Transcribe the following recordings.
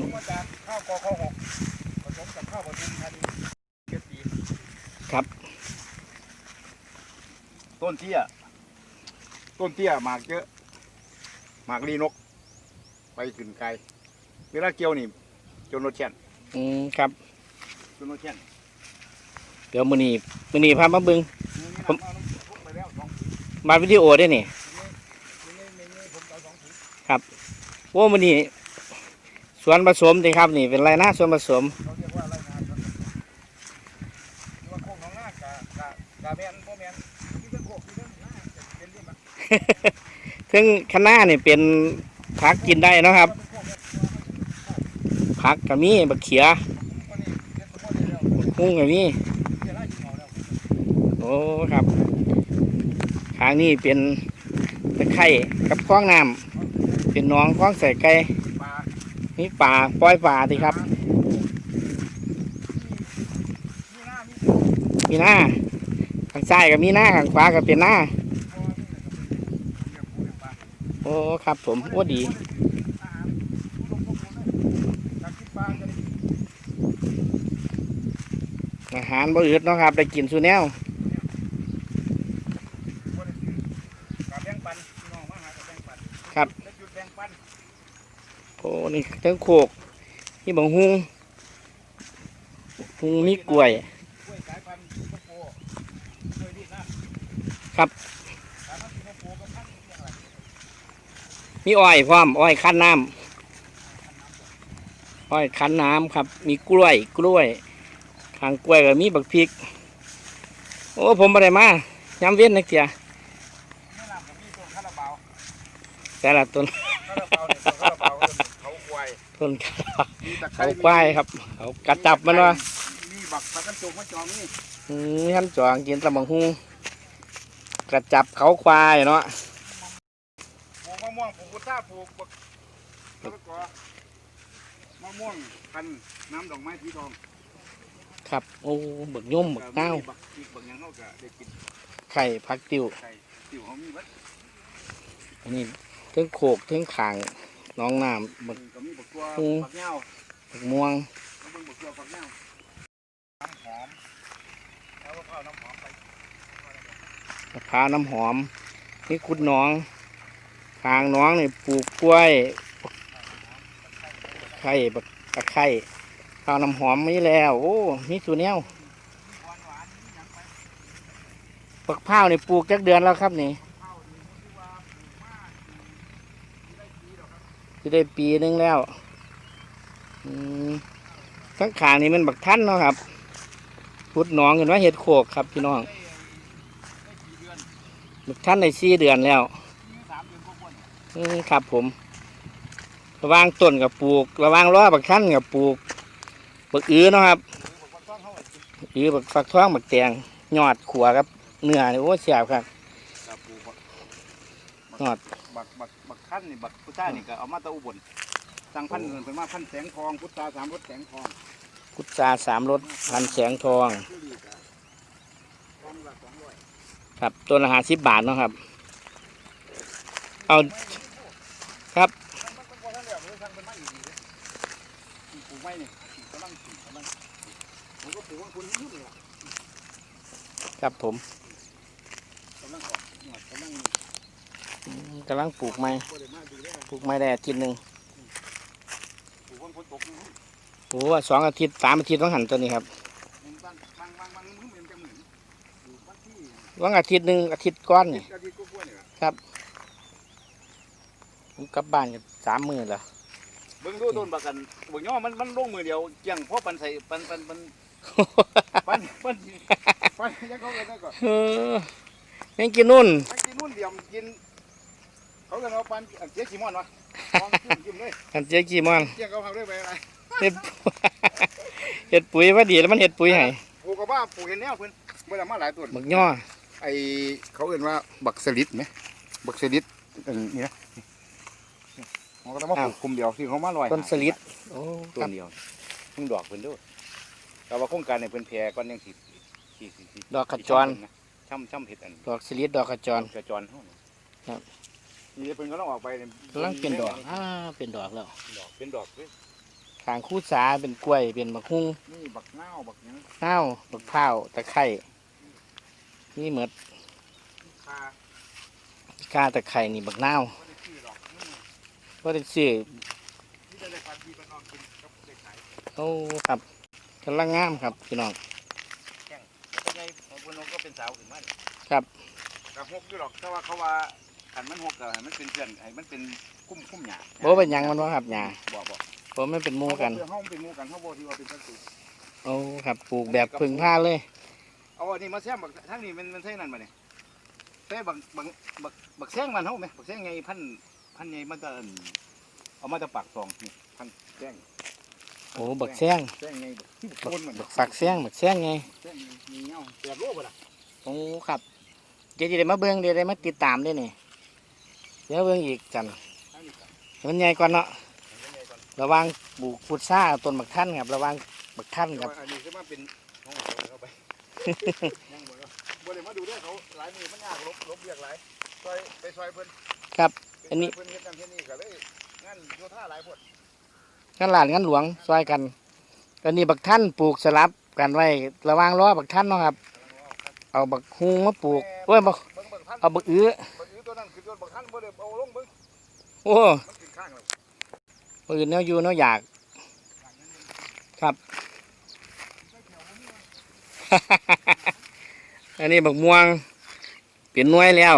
ผมมาจากข้าวกอข้าวหกผสมกับข้าวปทุมธานีเจ็ดปีครับ ต้นเตี้ย ต้นเตี้ยหมากเยอะ หมากลีนก ไปขึ้นไกล เวลาเกี่ยวนี่ จนรถเช่นอืมครับ จนรถเช่นเดี๋ยวมื้อนี้มื้อนี้พามาเบิ่งนี่นี่ผมเอาน้ำพุไปแล้วสองถุงมาวิดีโอได้นี่นี่นี่นี่นี่ผมเอาสองถุงโอ้มื้อนี้ สวนผสมติครับนี่เป็นไรนะสวนผสมเขาเรียกว่าอะไรนะครับเรียกว่าโคกหนองนากะกะกะแมนโบแมนที่เป็นโคกที่เป็นหน้าเป็นเรื่องมันซึ่งคณะนี่เป็นผักกินได้เนาะครับผักก็มีบักเขียหุ้งก็มีโอ้ครับทางนี้เป็นตะไคร่กับคล้องน้ำเป็นหน้องคล้องใส่ไก่ นี่ป่าปล่อยป่าติครับ มีหน้าข้างซ้ายก็มีหน้าข้างขวาก็เป็นหน้าโอ้ครับผมโอ้ดีอาหารบ่อืดเนาะครับได้กินสุแนวครับโอ้ นี่ทั้งโคกนี่บังฮุงฮุงมีกล้วย ครับ มีอ้อยพร้อมอ้อยคั้นน้ำอ้อยคั้นน้ำครับ มีกล้วย กล้วยทางกล้วยก็มีบักพริก โอ้ผมบ่ได้มาย้ำเว้นนักเสียแต่ละต้น ต้นเขาควายครับ เขากระจับมันว่ามีบักบักกันจุกมาจองนี่อืมท่านจองกินตะบังฮูกระจับเขาควายเนาะปลูกมะม่วงปลูกกุต้าปลูกบักแล้วก็มะม่วงพันธุ์น้ำดอกไม้สีทองครับโอ้บักย่อมบักเต้าวบักอีกบักหยังเขาก็ได้กินไข่พักติวไก่ติวเขามีวัดอันนี้เทั้งโขกเทั้งขางน้องน้ำบักก็มีบัก ตัวอืมบักเงาบักม่วงแล้วมึงบักม้วก็เอาน้ำหอมปมะพร้าวน้ำหอม นี่ขุดหน้อง ทางน้องนี่ปลูกกล้วยไข่บักตะไคร่ข้าวน้ำหอมมีแล้ว โอ้มีสูแนวบักพร้าวนี่ปลูกจักเดือนแล้วครับนี่จะ ได้ปีนึงแล้วอืมทั้งขางนี่มันบักท่านเนาะครับขุดหนองกันว่าเห็ดโขกครับพี่น้องบักท่านในสี่เดือนแล้วอือครับผม ระว่างต้นกับปลูก ระว่างล้อบักท่านกับปลูกบักอื้อเนาะครับอื้อบักฟักทองบักแตงยอดขัวครับเนื้อนี่โอ้เสียบครับยอดบักบัก ขั้นนี่บักพุทธานี่ก็เอามาตะอุบลสั่งพันธุ์อื่นเป็นว่าพันธุ์แสงทองพุทธาสามรสแสงทองพุทราสามรสพันแสงทองชื่อดีกะทองละสองร้อยครับต้นละห้าสิบบาทเนาะครับ เอาครับมันมันก็ท่านเดียวเลยทางเป็นไม้อีกดีเลยปลูกไม้นี่กำลังปลูกกำลังผมก็ปลูกว่าคุณยุ่งเลยล่ะครับผม กำลังออกหนวดกำลังอืม กำลังปลูกไม้บ่ได้มาดีเลยนะปลูกไม้ได้อาทิตย์หนึ่งปลูกคนฝนตกนี่โอ้สองอาทิตย์สามอาทิตย์ต้องหันตัวนี้ครับมันบางบางบางบางมือเหมือนจะเหมือนอยู่บ้านที่ว่างอาทิตย์หนึ่งอาทิตย์ก้อนตินี่ดกระดิ่งกล้วยๆเนี่ยครับผมกลับบ้านกันสามมื้อแล้วเบิ่งดูต้นบักกันเบิ่งย่อมันมันลงมือเดียวเจียงเพราะปันใส่ปันปันปันปันปันปันยังเขาเลยได้ก่อนเออยังกินนุ่นมันกินนู่นเดียวมันกิน เขาเรียกว่าปันเจ๊ขี้มอนวะลองจิ้มจิ้มเลยอันเจ๊กี่มอนเจ๊เขาทำได้ไปอะไรเฮ็ดเฮ็ดปุ๋ยว่าดีแล้วมันเฮ็ดปุ๋ยให้ปลูกกับว่าปลูกเห็นแนวเพิ่นเมื่อมาหลายต้นบักย่อไอเขาเรียกว่าบักสลิดไหมบักสลิดอันนี้นะมันก็ต้องมาปลูกกลุ่มเดียวที่เขามาลอยต้นสลิดโอ้ต้ครับนเดียวเพิ่งดอกเพิ่นด้วยแต่ว่าโครงการในเพิ่นแพร่ก่อนยังสิสิสิสิดอกขจรช่ำช่ำเห็ดอันดอกสลิดดอกขจรกระจรเฮาครับ นี่เพิ่นก็ต้องออกไปเนี่ยกำลังเป็นดอกอ่าเป็นดอกแล้ว ดอกเป็นดอกเลยขางคู่สาเป็นกล้วยเป็นบักฮุ้งนี่บักเน่าวบักหยังข้าวบักพร้าวตะไคร่นี่เหมือนคากาตะไคร่นี่บักนาวไม่ได้ชื่อหรอกนี่ก็ได้ซื้อนี่ได้พันธุ์ที่บ้านนอกกินกับเด็กขายโอ้ครับกำลังงามครับพี่น้องเป็นไงของบ้านนอกก็เป็นสาวขึ้นมาเนี่ยครับกับหกอยู่หรอกแต่ว่าเขาว่า ขันมันหกกับมันเป็นเพื่อนไอ้มันเป็นคุ้มคุ้มหยาโบเป็นหยังมันวะครับหญ้าบอกบอกผมไม่เป็นหมูกันเขาเป็นหมูกันเขาบอกที่ว่าเป็นศัตรูโอ้ครับปลูกแบบพึ่งผ้าเลย เอาอันนี้มาแซมบักทั้งนี้มันมันใช่นั่นมาเนี่ยใช่บักบักบักบักแซงมันเขาไหมบักแซงไงพันพันไงมันจะอั่นเอามาจะปากซองนี่พันแซงโอ้บักแซงแซงไงบักที่บักโคนมันบักฝักแซงบักแซงไงแซงมีเงาแปดโลบ่ล่ะโอ้ครับเดี๋ยวจะได้มาเบิ้งเดี๋ยวได้มาติดตามด้วยนี่เดี๋ยวเบิ้งอีกจันทั้งนี้ก่อนให้มันใหญ่ก่อนเนาะทั้งนี้ก่อนระวังปลูกพุทราต้นบักท่านครับ ระวังบักท่านแต่ครับว่าอันนี้จะมาเป็นห้องเขาไปยังบ่เนาะบ่ได้มาดูด้วยเขาหลายมือมันยากลบลบเรียกหลายซอยไปซอยเพิ่นครับไปอันนี้ซยเพิ่นเฮ็ดกันเท่านี้ก็เลยงั้นโยธาหลายพวดงั้นหลานงั้นหลวงซอยกันอันนี้บักท่านปลูกสลับกันไว้ระวังล้อบักท่านเนาะครับ เอาบักฮุงมาปลูกโอ้ยบักเบิ่งเบิ่งท่านเอาบักอื้อบักอื้ อตัวนั้นคือตัวบักท่านบ่ได้เอาลงเบิ่งโอ้มันกินข้างแล้วบักอื้อเนาอยู่เนาอยาก ครับ อันนี้บักม่วง เปลี่ยนหน่วยแล้ว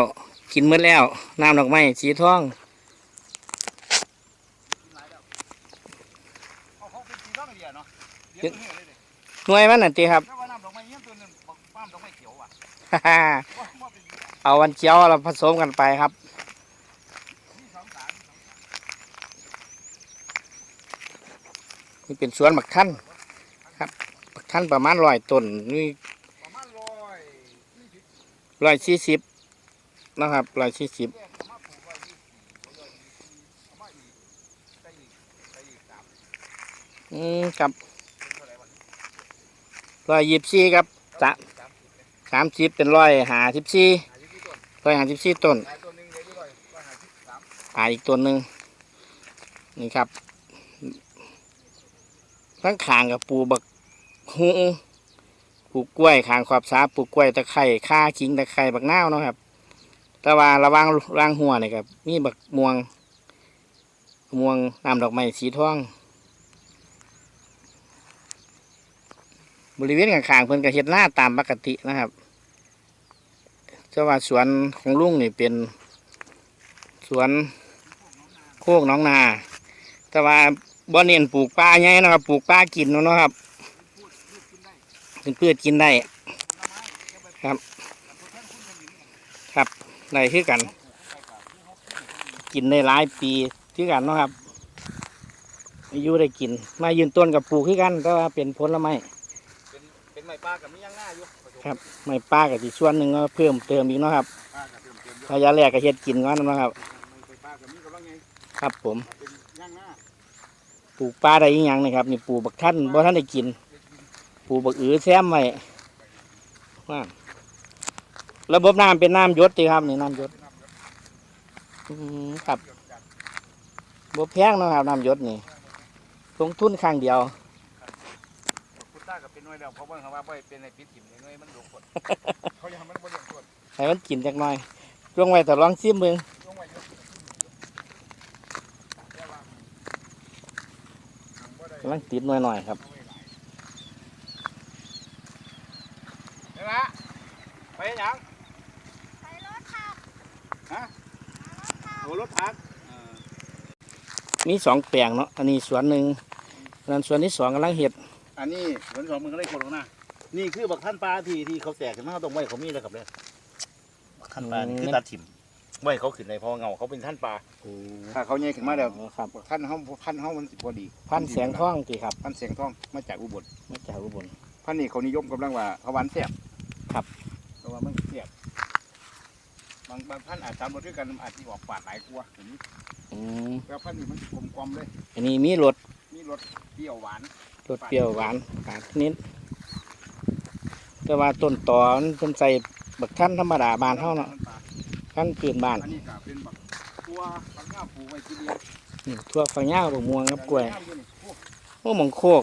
กินหมดแล้ว น้ำดอกไม้สีทอง เอาเขาเป็นสีทองเดียวเนาะเดี๋ยวมันเหี่ยวเลยเด้หน่วยมันน่ะตีครับแต่ว่าน้ำดอกไม้เงี้ยตัวหนึงบักป้ามดอกไม้เขียวว่ะว่าว่าเป็น เอาวันเจียวเราผสมกันไปครับ มีสองสารมีสองสาร นี่เป็นสวนบักท่านครับบักท่านประมาณร้อยต้นนี่ร้อยสี่สิบนะครับร้อยสี่สิบอืมครับร้อยยี่สิบสี่ครับจะสามสิบเนี่ยสามสิบเป็นร้อยหาสิบสี่หายี่สิบต้นร้อยหาสิบสี่ต้นหาตัวหนึงเลยที่ร้อยร้อยหาสิบสามหาอีกต้นหนึ่งนี่ครับ ทั้งขางกับปูบักฮุงปลูกกล้วยขางขอบสาปลูกกล้วยตะไคร่ข่าขิงตะไคร่บักน้าวเนาะครับ แต่ว่าระวังร่างหัวนี่ครับมีบักม่วง ม่วงน้ำดอกไม้สีทองบริเวณข้างๆเพิ่นก็เฮ็ดหน้าตามปกตินะครับแต่ว่าสวนของลุงนี่เป็น สวนโคกน้องนา แต่ว่า บ่เน้นปลูกปลาใหญ่นะครับ ปลูกปลากินเนาะครับเป็นพืชกินได้ครับ ครับได้คือกัน กินได้หลายปีคือกันเนาะครับอายุได้กิน มายืนต้นกับปลูกคือกันแต่ว่าเป็นผลไม้เป็นเป็นไม้ปลากับมีย่างหน้าอยู่ผสมครับไม่ปลากับอีกส่วนหนึ่งก็เพิ่มเติมอีกเนาะครับปลากับเติมเติมอยู่ระยะแรกก็เฮ็ดกินก่อนเนาะครับไม้ปลากับมีกำลังไงครับผม เป็นย่างหน้า ป ลูกปลาได้อีกอย่างนี่ครับนี่ปลูกบักท่านบ่ท่านได้กินปลูกบักอือแซมไว้ว่าระบบน้ำเป็นน้ำหยศติครับนี่น้ำหยศอืมครับบ่แพงเนาะครับน้ำหยศนี่ลงทุนครั้งเดียวพุทธากับเป็นหน่วยแล้วเพราะว่าเขาว่าบ่ให้เป็นในปิดถิ่มในหน่วยมันหลงกดเขายังมันบ่เลี้ยงกดให้มันกินจักหน่อยช่วงไว้แต่ลองซิมเบิ่ง ลงไว้เยอะแต่ว่าบ่ได้ กำลังติดหน่อยๆครับนี่ละไปหยังไปรถค่ะฮะโอ้รถพักเออมีสองแปลงเนาะอันนี้สวนหนึ่งอันนั้นสวนที่สองกำลังเห็ดอันนี้สวนสองมือก็ได้คนลงหน้านี่คือบักท่านปลาที่ที่เขาแตกกันมาตรงไว้เขามีเลยครับเนี่ยบักท่านปลานี่คือตัดถิ่ม ไว้เขาขึ้นในเพราะว่าเงาเขาเป็นท่านปลาถ้าเขาใหญ่ขึ้นมาแล้วครับ ท่านเขาพันเขามันสิบดีพันแสงทองตีครับพันเสียงทองมาจากอุบลมาจากอุบล พันนี่เขานิยมกำลังว่าเขาหวานแซ่บครับ เพราะว่ามันแซ่บบางบางพันอาจทำรสด้วยกันอาจจะออกปาดหลายกว่าอย่างนี้อืมแต่พันนี่มันกลมกลมๆเลยอันนี้มีรสมีรสเปรี้ยวหวานรสเปรี้ยวหวานหวานนิด แต่ว่าต้นตอมันเป็นใส่บักท่านธรรมดาบานเท่าเนาะ ท่ปลท่านพื้นบ้านอันนี้ก็เป็นแบบตัวปักง่าปลูกไว้ทีเดียวอืมทั่วฝักยาวบักม่วงกับกล้วยงามอนี่โอ้โอ้หมองโคก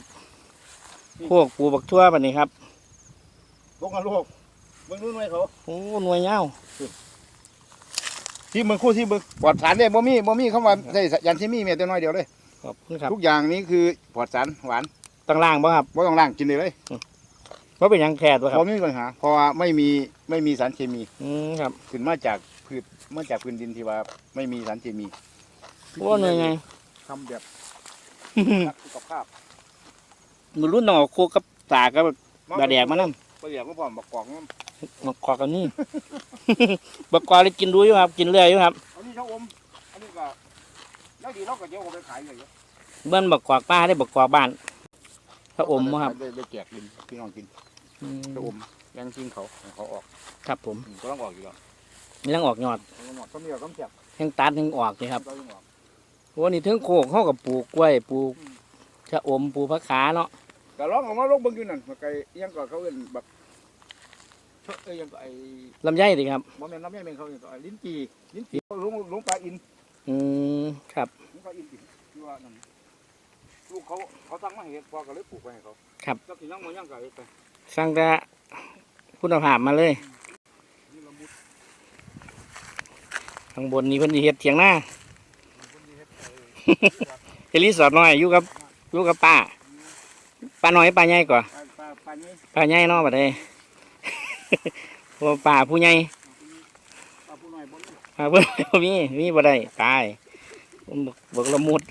โคกปลูกบักทั่วปะนี่ครับลงกันลูกเบิ่งดูหน่อยเขาโอ้หน่วยเงาที่มึงคู่ที่มึงปลอดสารเด้บ่มีบ่มีคำว่าใส่ยันเคมีแม้แต่น้อยเดียวเลยขอบคุณครับทุกอย่างนี้คือปลอดสารหวานตั้งล่างบ่ครับบ่ต้องล้างกินได้เลยว่าเป็นหยังแคดวะครับ่บมีปัญหาเพราะว่าไม่มีไม่มีสารเคมี อืมครับขึ้นมาจากพืช มาจากพื้นดินที่ว่าไม่มีสารเคมีโอ้หน่วยไงทำแบบรักสุขภาพมือรุ่นน้องเอาโคกกับตากับดาแดกมานำปลาแดกก็พร้อมบักกอกน้มาขอกันนี่บักกวาเลยกินดูอยู่ครับ กินเรื่อยอยู่ครับำอันนี้เจ้าอมอันนี้ก็แล้วดีเราก็เจ้าเอาไปขายเลยเยอะเบิ้นบักกวากป้าได้บักกวากบ้านถ้าอมบ่ครับได้ได้แจกกินพี่น้องกินอืมเจ้าอมยังกินเขาให้เขาออก ครับผมอืมก็ต้องออกอยู่แล้ว มีทั้งออกยอดต้องออกก็มีเราต้องแจกทั้งตัดทั้งออกเลยครับก็ต้องออกโอ้นี่ถึงโคกเขากับปลูกกล้วยปลูกชะอมปลูกผักขาเนาะก็ลองออกมาลงเบิ่งอยู่นั่นมาไกลยังก็เขาเอิ้นแบบเอ้ยยังก็ไอ้ลำไยดิครับบ่แม่นน้ำแม่เป็นเขาเอิ้นก็ไอ้ลิ้นจี่ลิ้นจี่ลงลงปลาอินอืมครับลงปลาอินที่ว่านั่นลูกเขาเขาสั่งมาให้เฮ็ดพอก็เลยปลูกไว้ให้เขาครับจักสิยังบ่ยังก็เฮ็ดไปสร้างแต่คุณภาพมาเลย นี่ละมุด ข้างบนนี้เพิ่นสิเฮ็ดเถียงหน้าคนนี้เฮ็ดไอ้เฮลิสอดน้อยอยู่กับอยู่กับป้าป้าน้อยป้าใหญ่กว่าปลาปลาปลานี้ป้าใหญ่เนาะบัดนี้เพราะว่าป้าผู้ใหญ่ปลาผู้น้อยบ่มีป้าเพิ่นบ่มีมีบ่ได้ตายผมบอกบอกละมุด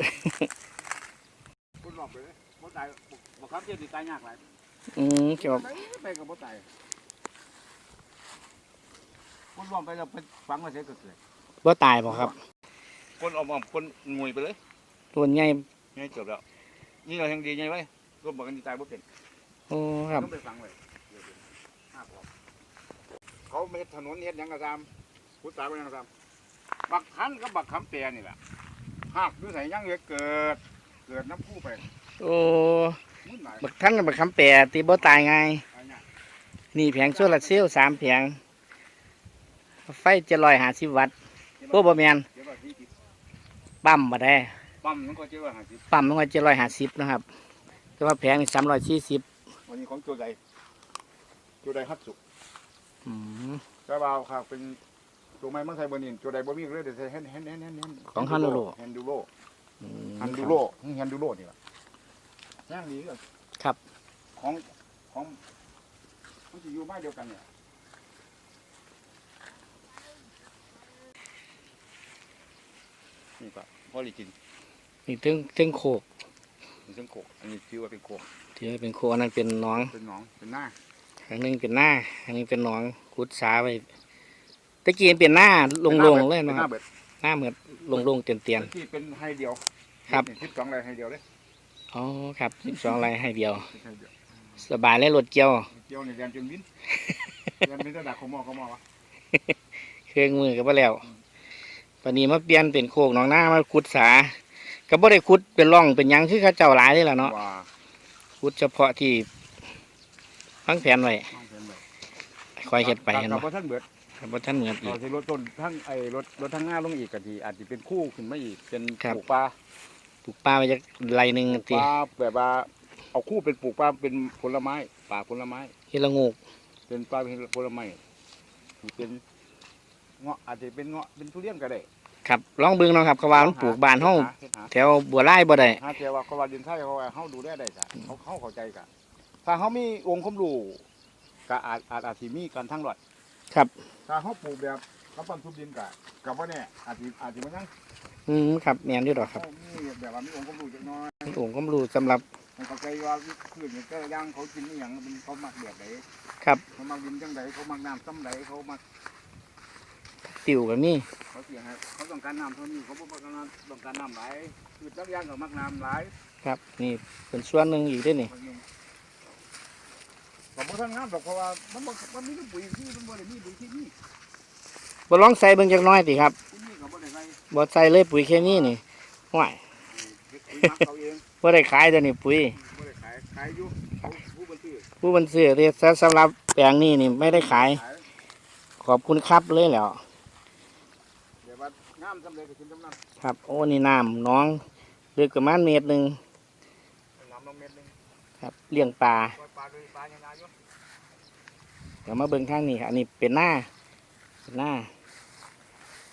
คนหลอกไปเลยบ่ตายบ่บ่ครับเจ็บสิตายยากหลายอืมเกี่ยวกับไปก็บ่ตายคนหลอกไปแล้วไปฝังไว้เสียก็เกิด บ่ตายบ่ครับคนออกๆคนงวยไปเลยตัวใหญ่ง่ายจบแล้ว นี่เรายังดีไงไว้ร่วมบอกกันดีตายบ่เป็นโอ้ครับต้องไปฟังเลยเดี๋ยวๆห้าขวบเขาเม็ดถนนเฮ็ดหยังกระซามพุทธาเป็นหยังกระซามบักขันกับบักคำแปรนี่แหละหากดูใส่ยังเหลือเกิด เกิดน้ำผู้ไป โอ้มื้อไหนบักท่านกับบักคำแปรตีบ่ตายไงายอันเนี้ยนี่แผงโซลาร์เซลล์สามแผง ไฟจะลอยหาสิวัตต์ โอ้บ่แมนเดี๋ยวว่าที่ติดปั๊มมาได้ ปั๊มมันก็เจ้าว่าหาสิบปั๊มมันก็จะลอยหาสิบนะครับ แต่ว่าแผงนี่สามร้อยสี่สิบวันนี้ของโจใดโจใดฮัตสุอืมกระบาวครับเป็นตัวไม้เมืองไทยบนินโจใดบ่มีเลยเดี๋ยวใส่แฮนแฮนแฮนแฮนแฮนของฮันดูโรแฮนดูโรอืม ฮันดูโรแฮนดูโรนี่แหละย่างดีก็ครับ ของของมันจะอยู่บ้านเดียวกันเนี่ย นี่ก็พอลิจินนี่ถึงถึงโคกมันเป็นโขกอันนี้ถือว่าเป็นโขกที่ว่าเป็นโคกอันนั้นเป็นหน้องเป็นหนองเป็นหน้าอันหนึงเป็นหน้าอันนี้เป็นหน้องขุดสาไปตะกี้มันเป็นหน้าลงๆเลยเป็นนะหคน้ารับเบิดหน้าเหมือนลงๆเตียน ที่เป็นให้เดียวครับสิบสองไรให้เดียวเลยๆอ๋อครับสิบสองไรให้เดียวให้เดียวสบายเลยรถเกี่ยว เดียวนี่แดนจนวินแดนเป็นระดับของหมอของหมอวะเครื่องมือก็บ่แล้วปานนี้มาเปลี่ยนเป็นโคกหนองหน้ามาขุดสาก็บ่ได้ขุดเป็นร่องเป็นหยังคือเขาเจ้าหลายนี่แหละเนาะว่าขุดเฉพาะที่ฟังแผนไว้ต้องเป็นแบบคอยเฮ็ดไปเห็นกับบ่ว่าท่านเบิดครับบ่ทันเหมือนอีเรากจะรถต้นทั้งไอ้รถรถทั้งหน้าลงอีกกะทีอาจจะเป็นคู่ขึ้นมาอีกเป็นครับ ปลูกปลาปลูกป่าไปจักไรหนึงปลูกติปลาแบบว่าเอาคู่เป็นปลูกปลาเป็นผลไม้ป่าผลไม้ เฮ็ดละงูกเป็นปลาเป็นผลไม้ที่เป็นเงาะอาจจะเป็นเงาะเป็นทุเรียนก็ได้ ครับลองเบิ่งเนาะครับเขาว่ามันปลูกบ้านเฮาเฮ็ดหแถวบัวลายบ่ได้หาแต่ว่าเขาว่าดินไทยเขาว่าเฮาดูได้ได้จ้ะเขาเขาเข้าใจกันถ้าเขามีองค์ความรู้ก็อาจอาจอาจสิมีการทั้งหลอดครับถ้าเขาปลูกแบบกำปั้นทุบดินก็กับว่าเนี่ยอาจสิอาจสิมันยังอืมครับแม่นอยู่ดอกครับเขามีแบบว่ามีองค์ความรู้จักหน้อยผมก็รู้สำหรับให้เขาใจว่าพืชเนี่ยก็ย่างเขากินนี่อย่างมันเขามักแบบไหนครับ เขามักดินจังไดเขามักน้ำซ้ำไดเขามัก ติวก็มีเขาเสียให้เขาต้องการน้ำเท่านี้เขาบ่ต้องการน้ำต้องการน้ำหลายคือจักอย่างก็มักน้ำหลายครับ นี่เป็นส่วนหนึงอีกเด้อนี่บางอย่างผมบ่ทันงามดอกเพราะว่ามันบ่มันมีปุ๋ยที่มันบ่ได้มีปุ๋ยที่นี่บ่ลองใส่เบิ่งจักหน้อยติครับที่นี่ก็บ่ได้ใส่บ่ใส่เลยปุ๋ยเคมีนี่ห่วยเฮ็ดปุ๋ยหมักเอาเองบ่ได้ขายเดี๋ยวนี้ปุ๋ยบ่ได้ขายขายอยู่เขาผู้บันทึกผู้บันซื้อที่สำหรับแปลงนี้นี่ไม่ได้ขายขายขอบคุณครับเลยแหล้วเดี๋ยวว่างามสำเร็จก็กินจำนั้นครับ โอ้นี่น้ำน้องลึกประมาณเมตรหนึ่งน้ำมันครับเลี้ยงปลาปล่อยปลาโดยปลาอย่างไรอยู่เดี๋ยวมาเบิ่งข้างนี้ครับอันนี้เป็นหน้าเป็นหน้า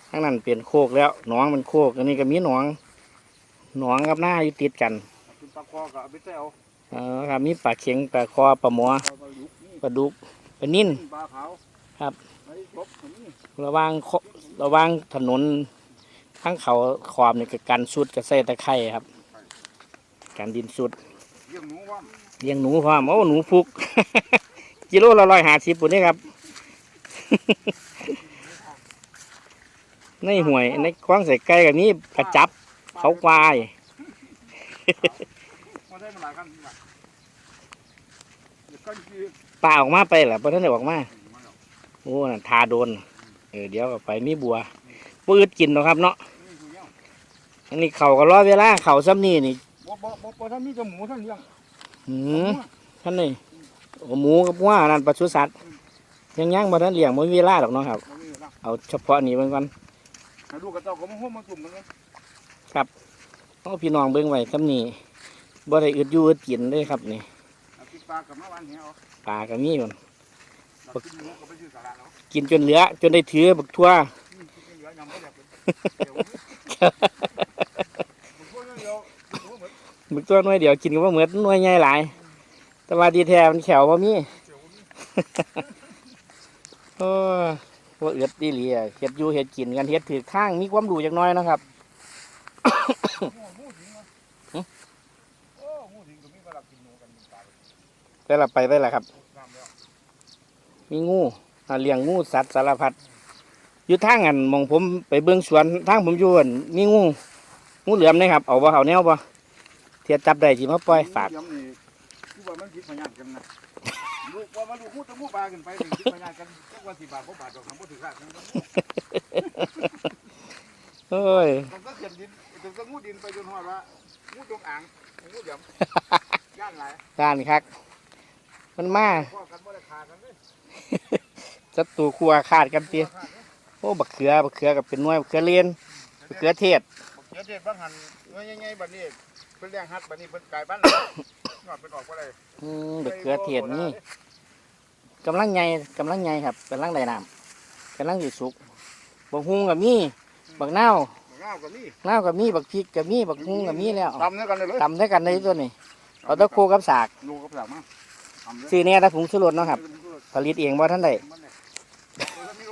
ข้างนั้นเป็นโคกแล้วหนองมันโคกอันนี้ก็มีหนองหนองกับหน้าอยู่ติดกันคุณปลาคอกับเอาไปเต้าเออครับมีปลาเข็งปลาคอปลาหมอปลาปลาดุกนี่ปลาดุกปลานิ่น ปลาขาวครับไอ้กบอันนี้ระหว่างโคระหว่างถนน ข้งเขาขอบนี่ก็กันสุดกับเส้ตะไคร่ครับกันดินสุดเลี้ยงหนูว่าเลี้ยงหนูพร้อมโอ้หนูพุก กิโลละร้อยห้าสิบปุ่นนี่ครับ ในห่วยในคว้างใส่ไก่กับนี้กระจับเขาควายมาได้มาหลายครั้งแล้วเดี๋ยวก็คือป่าออกมาไปเหรอพอท่านได้ออกมามาแล้โอ้นั่นทาโดน เออเดี๋ยวก็ไปมีบัว ปืดกินเนาะครับเนาะนี่คือเนี่ยอันนี้เขาก็รอเวลาเขาซ้ำนี่นี่บ่บ่บ่บ่ท่านมีแต่หมูท่านเลี้ยงหืมท่านนี่โอ้หมูกับว่านั่นปศุสัตว์ยังย่างมาท่านเลี้ยงมันเวลาหรอกเนาะครับบ่มีนะเอาเฉพาะนี่เบิ่งก่อนให้ลูกกับเจ้าก็มาห่มมาตุ่มกันเลยเอาพี่น้องเบิ่งไว้ซ้ำนี่บ่ได้อึดอยู่อึดกินเลยครับนี่เอาติดปลากับมาวันเหี่ยวปลาก็มีมันเรากินหมูก็ไปซื้อสาระเนาะกินจนเหลือ จนได้ถือบักทั่วอื มึกตัวน้อยเดี๋ยวกินก็เหมือนน้อยใหญ่หลาย แต่ว่าดีแท้มันแขวว่ามีโอ้ว่าเอือดดีเหลียเห็ดยูเห็ดกินกันเห็ดถือข้างมีความดูจากน้อยนะครับได้ละไปได้ละครับ มีงูเลี้ยงงูสัตว์สารพัด อยู่ทางอันหมองผมไปเบื้องสวนทางผมอยู่อั่นมีงูงูเหลือมนะครับเอาบ่เอาแนวบ่เทียจับได้สิมาปล่อยฝากยำนี่คือว่ามันคิดพยานกันนะลูกว่ามันลูกพูดแตะมูปลากันไปถึงคิดพยานกันจักว่าสิบาทเพราะบาทดอกคำพูดถึงราคาเอ้ยมันก็เขียนดินถึงก็งูดินไปจนหอดว่างูจงอ่างงูเหลี่ยมย่านหลายด้านครับมันมาพ่อกันบ่ได้ขากันเลยศัตรูคู่อาฆาตกันเตีย โอ้บักเขือบักเขือกับเป็นหน่วยบักเขือเลียนบักเขือเทศเดี๋ยวเด็ดบางหันเมื่อยังไงบัดนี้เพิ่นเลี้ยงฮัดบัดนี้เพิ่นกลายบ้านงอดเพิ่นออกบ่ได้อืมบักเขือเทศนี่กำลังใหญ่กำลังใหญ่ครับกำลังได้น้ำกำลังสิสุกบักฮุงกับมีบักนาวงาวก็มีนาวกับมีบักพริกกับมีบักฮุงกับมีแล้วตำด้วยกันเลยเลยตำด้วยกันในตัวนี้เอาตะโคกับสากลูกกับสากมาทำเลยซื้อเนี่ยถ้าผงชูรสเนาะครับ ผลิตเองบ่ท่านใด มันเนี่ยเออมีโ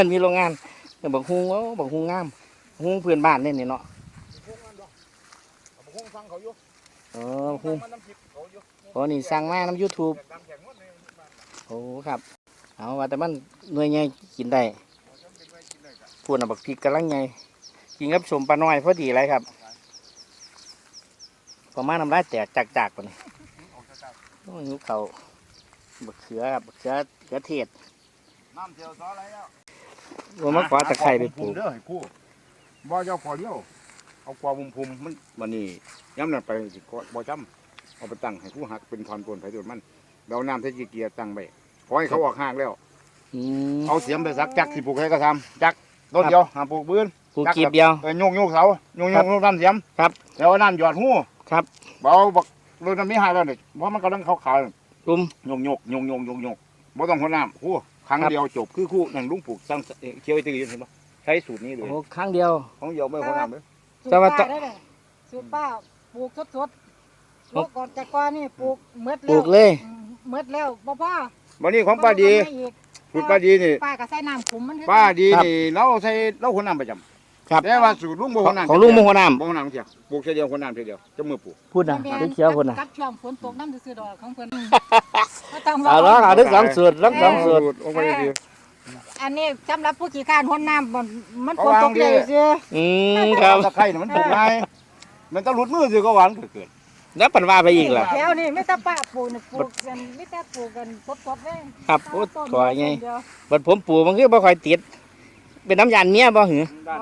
รงงานท่านมีโรงงานเออบักฮุงโอ้บักฮุงงามฮุงเพื่อนบ้านนี่นี่เนาะโรงงานดอกเอาไปหุ้งฟังเขาอยู่เออบักฮุงมันน้ำพริกเขาอยู่โอ้นี่สั่งมาน้ำยูทูบแข่งดำแข่งหมดเลยบ้านโอ้ครับเอาว่าแต่มันหน่วยใหญ่กินได้เขาจะเป็นไว้กินได้จ้ะพูดน่ะบักพริกกำลังใหญ่กินกับสมปลาน้อยพอดีเลยครับประมาณน้ำลายแตกจากๆกว่านี้ออกจากโอ้ยหิวเขาวบักเขือครับบักเขือเขือเทศน้ำเจียวซออะไรแล้ว ว่ามาขอตะไคร้ไปปลูกเด้อให้คู่บ่เจ้าขอเดียวเอากว่ามุมพุมมันวันนี้ย้ำนั่นไปสิขอบ่จำเอาไปตั้งให้ผู้หักเป็นทอนปนไผโดนมันเราน้ำเทจิเกียร์ตั้งไปขอให้เขาออกห่างแล้วอืมเอาเสียมไปสักจักสิปลูกให้ก็ทำจักต้นเดียวหาปลูกบื้นปลูกกีบเดียวเออโยกโยกเสาโยกโยกโยกน้ำเสียมครับแล้วเอาน้ำหยอดหูครับเบาบักรถน้ำมีหายแล้วเนี่ยเพราะมันกำลังขาวๆกลุ่มโยกโยกโยกโยกโยกโยกบ่ต้องคนน้ำคู่ ครั้งครับเดียวจบคือคู่นั่นลุงปลูกสร้างเอ่อเคียวไอ้ตีเห็นปะใช้สูตรนี้เลยโอ้ครั้งเดียว ของเดียวไม่คนน้ำเลยแต่ว่าตป้าได้เลยสูตรป้าปลูกสดๆแล้วก่อนจากก่อนนี่ปลูกเมดปลูแล้วกเลย อืมเมดแล้วบ่พ่อวันนี้ของป้าดีเอมอีกสูตรป้าดีนี่ ป้าก็ใส่น้ำขุมมันคือป้าดีครับนี่เราใช้เราคนน้ำประจ ครับำแต่ว่าสูตรลุงบ่คนน้ำของลุงมงคลน้บ่คนน้ำเสียปลูกเสียเดียวคนน้ำเสียเดียวจะมือปลูกำพูดนะแม่เขียวๆคนนะกัดช่วงฝนตกน้ำซื่อๆดอกของเพิ่นบ่ต้องเอาล้อเอาทั้งสองสูตรทั้งสองสูตรโอ้ไม่ได้ดี อันนี้สำหรับผู้ขี้ข้านหนน้ำบ่มันเอาฝนตกวางดิเลยซื่ออืมครับตะไคร้น่ะมันปลูกง่ายมันต้องหลุดมือสิก็หวานเกิดแล้วปันว่าไปอีกล่ะแถวนี้ไม่แต่ป้าปลูกนี่ปลูกกันไม่แต่ปลูกกันสดๆเลยครับโอ้ต้นถอยไง เดียว บัดผมปลูกมันคือบ่ค่อยติด เป็นน้ำยานเมียบ่หือด้าน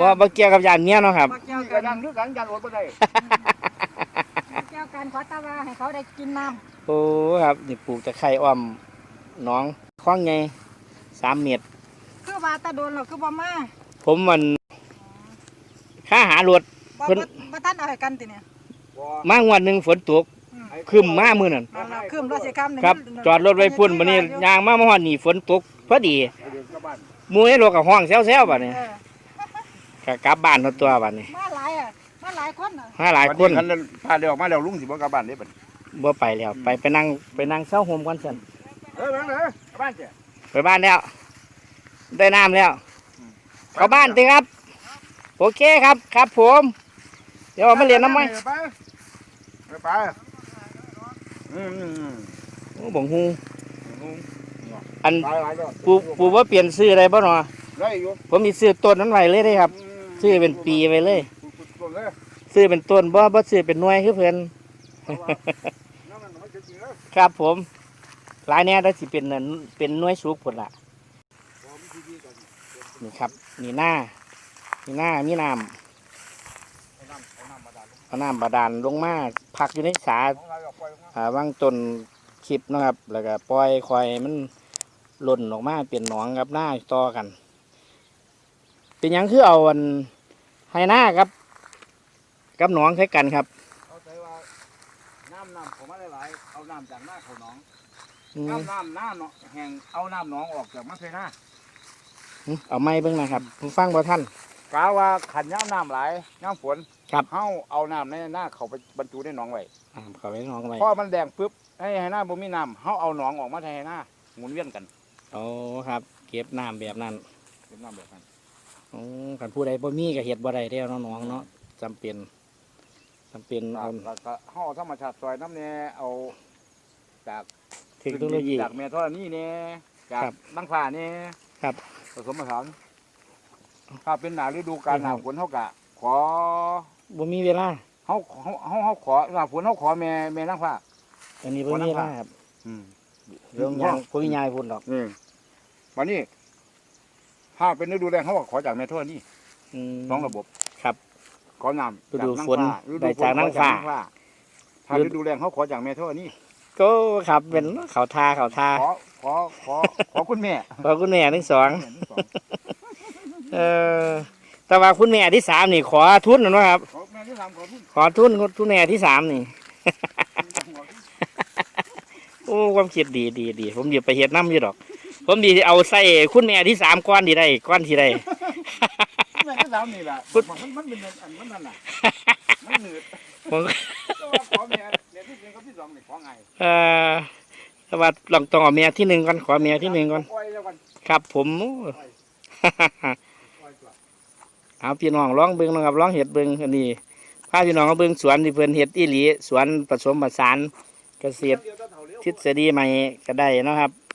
บ่บ่บ่เกี่ยวกับยานเมียเนาะครับบ่เกี่ยวนี่กัก็นดังคือกันยันอดบ่ได้บ่เกี่ยวกันขอแตะว่าให้เขาได้กินน้ำโอ้ครับนี่ปลูกตะไคร้อ้อมหน้องคล้องไงสามเมตรคือว่าแตะโดนเราคือบ่มาผมมันค่าหารถบ่เพิ่นบ่บ่ทันเอาให้กันติเนี่ยบ่มางวดหนึ่งฝนตกอืคืมมามือนั่นเอาล่ะคืมแล้วสิคำนี่ครับมันจอดรถไว้พุ่นบัดนี้ยางมามาฮอดนี่ฝนตกพอดี เดี๋ยวกลับบ้านหมู่ในรถก็ห้องแซวๆบัดนี้เออก็กลับบ้านเนาะตัวบัดนี้มาหลายอะมาหลายคนอะมาหลายคนคันนั้นพาเดี๋ยวออกมาแล้วลุงสิบ่กลับบ้านเด้บัดบ่ไปแล้วไปไปนั่งไปนั่งเช้าโฮมก่อนซั่นเออไปเลยกลับบ้านเจ้ไปบ้านแล้ว ได้น้ำแล้ว เข้าบ้านติครับ โอเคครับครับผม เดี๋ยวมาเรียนน้ำไหมไปไปไปอืมอืมอืมโอ้บ่งฮู อืม อันหลายหลายแล้วปูปูว่าเปลี่ยนซื้ออะไรบ่เนาะได้อยู่ผมมีซื้อต้นนั้นไว้เลยเด้ครับมซื้อเป็นปีไว้เลยต้นเลย ซื้อเป็นต้นบ่บ่ซื้อเป็นหน่วยคือเพิ่นเพราะว่าน้ำมันมันจะจริงแล้วครับผมหลายแน่ได้สิเป็นนั่นเป็นหน่วยสุกพุ่นล่ะผมที่ดีกันนี่ครับนี่หน้านี่หน้ามีน้เอาน้ำเอาน้ำมาดันำเอาน้ำบาดาลลงมาพักอยู่ในสาของเราเอาปล่อยลงมาอ่าวางต้นคลิปนะครับ แล้วก็ปล่อยคอยมัน หล่นออกมาเป็นหนองกับหน้าต่อกัน เป็นหยังคือเอาอันให้หน้าครับ กับหนองใช้กันครับเอาใจว่าน้ำน้ำผมมาหลายๆเอาน้ำจากหน้าเขาหนองอืมน้ำน้ำหน้าเนาะแห้งเอาน้ำหนองออกจากมะเขือหน้าเอาไม้เบิ่งนะครับผมฟังบ่ท่านกาว่าขันย่ำน้ำหลายย่ำฝนครับเฮาเอาน้ำในหน้าเขาไปบรรจุในหนองไว้อ่าเขาไปหนองไว้พอมันแดงปุ๊บให้ให้หน้าบ่มีน้ำเฮาเอาหนองออกมาให้หน้าหมุนเวียนกัน โอ้ครับ เก็บน้ำแบบนั้นเป็นน้ำแบบนั้นอืมกันผู้ใดบ่มีก็เฮ็ดบ่ได้แล้วเนาะน้องเนาะจำเป็นจำเป็นเอาแล้วก็เฮาเอาธรรมชาติซอยน้ำเนี่ยเอาจากเทคโนโลยีจากเมทัลนี่เนี่ยจากครับนังฟ้าเนี่ยครับผสมผสานถ้าเป็นหนาฤดูกาลหนาฝนเฮากะ ขอบ่มีเวลาเฮาเฮาเฮาเฮาขอหนาฝนเฮาขอแม่แม่นังฟ้าอันนี้บ่มีเวลาครับ อืม เรื่องยางคุยยายพุ่นดอกนี่วันนี้ถ้าเป็นฤดูแรงเขาก็ขอจากเมทัลนี่อืมสองระบบครับ ขอน้ำฤดูจากฝนฟ้ฤได้จากขอน้ำฟ้าถ้าฤดูแรงเขาขอจากเมทัลนี่ก็ครับเป็นเขาทาเขาทาขอขอขอขอคุณแม่ขอคุณแม่ทั้งสองแม่ทั้งสองเออแต่ว่าคุณแม่ที่สามนี่ ขอทุนนะเนาะครับขอแม่ที่สามขอคุณขอทุนคุณแม่ที่สามนี่ โอ้ความคิดดีดีดีผมอยู่ไปเฮ็ดน้ำอยู่ดอก ผมดีเอาใส่คุณแม่ที่สามก้อนดีได้ก้อนที่ได้แม่ที่สามนี่แหละมันมันเป็นอันมันนั่นน่ะมันหนืดผมแต่ว่าขอแม่แม่ที่หนึ่งกับที่สองนี่ขอไงเอ่อแต่ว่าลองต้องเอาเมียที่หนึ่งก่อนขอเมียที่หนึ่งก่อนปล่อยแล้วกันครับผมปล่อยก่อนเอาพี่น้องร้องเบิ้งนะครับร้องเห็ดเบิ้งอันนี้พาพี่น้องเอาเบิ้งสวนที่เพิ่นเห็ดอีหลีสวนผสมผสานเกษตรเดี๋ยวจะเท่าเร็วทฤษฎีใหม่ก็ได้นะครับ